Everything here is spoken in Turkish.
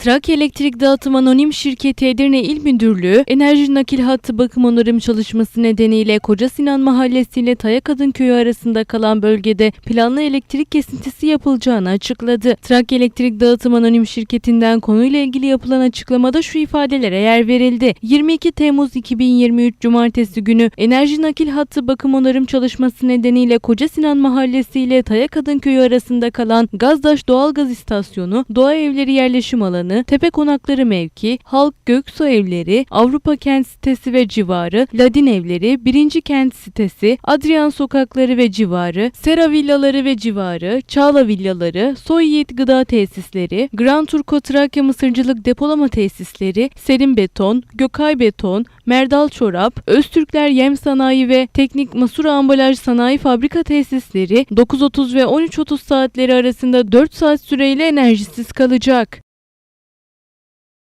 Trakya Elektrik Dağıtım Anonim Şirketi Edirne İl Müdürlüğü, enerji nakil hattı bakım onarım çalışması nedeniyle Koca Sinan Mahallesi ile Taya Kadınköyü arasında kalan bölgede planlı elektrik kesintisi yapılacağını açıkladı. Trakya Elektrik Dağıtım Anonim Şirketi'nden konuyla ilgili yapılan açıklamada şu ifadelere yer verildi. 22 Temmuz 2023 Cumartesi günü enerji nakil hattı bakım onarım çalışması nedeniyle Koca Sinan Mahallesi ile Taya Kadınköyü arasında kalan Gazdaş Doğalgaz İstasyonu, Doğa Evleri Yerleşim Alanı, Tepe Konakları Mevki, Halk Göksu Evleri, Avrupa Kent Sitesi ve civarı, Ladin Evleri, 1. Kent Sitesi, Adrian Sokakları ve civarı, Sera Villaları ve civarı, Çağla Villaları, Soy Gıda Tesisleri, Grand Turco Trakya Mısırcılık Depolama Tesisleri, Serin Beton, Gökay Beton, Merdal Çorap, Öztürkler Yem Sanayi ve Teknik Masura Ambalaj Sanayi Fabrika Tesisleri 9.30 ve 13.30 saatleri arasında 4 saat süreyle enerjisiz kalacak.